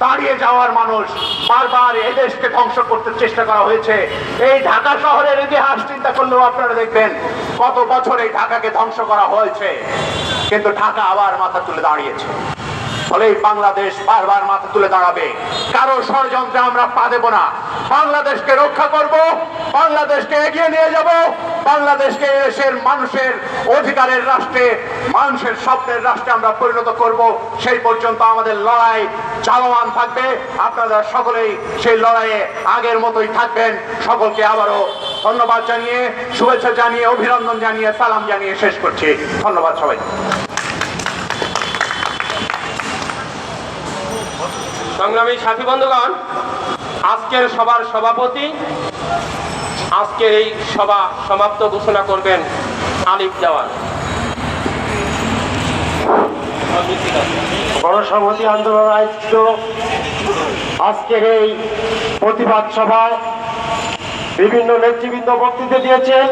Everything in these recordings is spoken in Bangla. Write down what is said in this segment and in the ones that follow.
দাঁড়িয়ে যাওয়ার মানুষ বারবার ধ্বংস করতে চেষ্টা করা হয়েছে। এই ঢাকা শহরের ইতিহাস চিন্তা করলেও আপনারা দেখবেন কত বছর এই ঢাকাকে ধ্বংস করা হয়েছে। কিন্তু ঢাকা আবার মাথা তুলে দাঁড়িয়েছে। বাংলাদেশ বারবার মাথা তুলে দাঁড়াবে। কারও ষড়যন্ত্রে আমরা পা দেব না। বাংলাদেশকে রক্ষা করব। বাংলাদেশকে এগিয়ে নিয়ে যাব। বাংলাদেশকে দেশের মানুষের অধিকারের রাষ্ট্রে, মানুষের স্বপ্নের রাষ্ট্রে আমরা পরিণত করব। সেই পর্যন্ত আমাদের লড়াই চালমান থাকবে। আপনারা সকলেই সেই লড়াইয়ে আগের মতোই থাকবেন। সকলকে আবারও ধন্যবাদ জানিয়ে, শুভেচ্ছা জানিয়ে, অভিনন্দন জানিয়ে, সালাম জানিয়ে শেষ করছি। ধন্যবাদ সবাই। সংগ্রামী সাথী বন্ধুগণ, আজকের সবার সভাপতি আজকের এই সভা সমাপ্ত ঘোষণা করবেন আলিফ দেওয়ান। গণসংহতি আন্দোলন আয়োজিত আজকের এই প্রতিবাদ সভায় বিভিন্ন নেতৃবৃন্দ বক্তৃতা দিয়েছেন।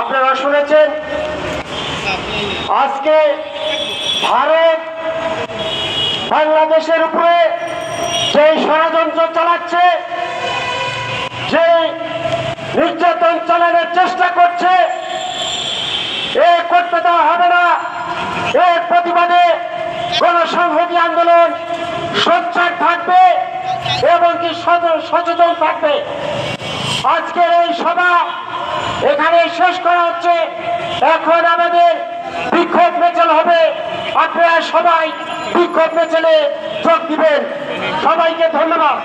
আপনারা শুনেছেন, আজকে ভারত বাংলাদেশের উপরে যে ষড়যন্ত্র চালাচ্ছে নির্যাতন চালানোর চেষ্টা করছে। এ করতে দেওয়া হবে না। এর প্রতিবাদে গণসংহতি আন্দোলন সোচ্চার থাকবে এবং কি সচেতন থাকবে। আজকের এই সভা এখানে শেষ করা হচ্ছে। এখন আমাদের বিক্ষোভ মিছিল হবে। আপনারা সবাই বিক্ষোভ মিছিলে যোগ দিবেন। সবাইকে ধন্যবাদ।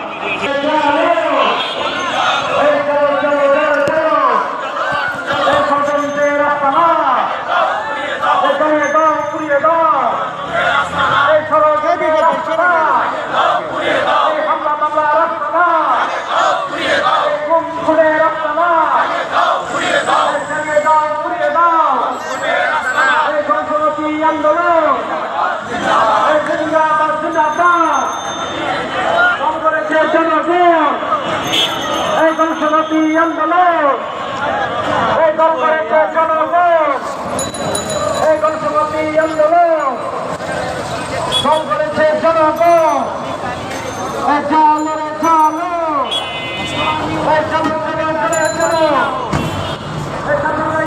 জনতি আন্দোলন। এই গল্পের জনগণ এই গল্পতি আন্দোলন। গল করেছে জনগণ। চালো চালো জনগণ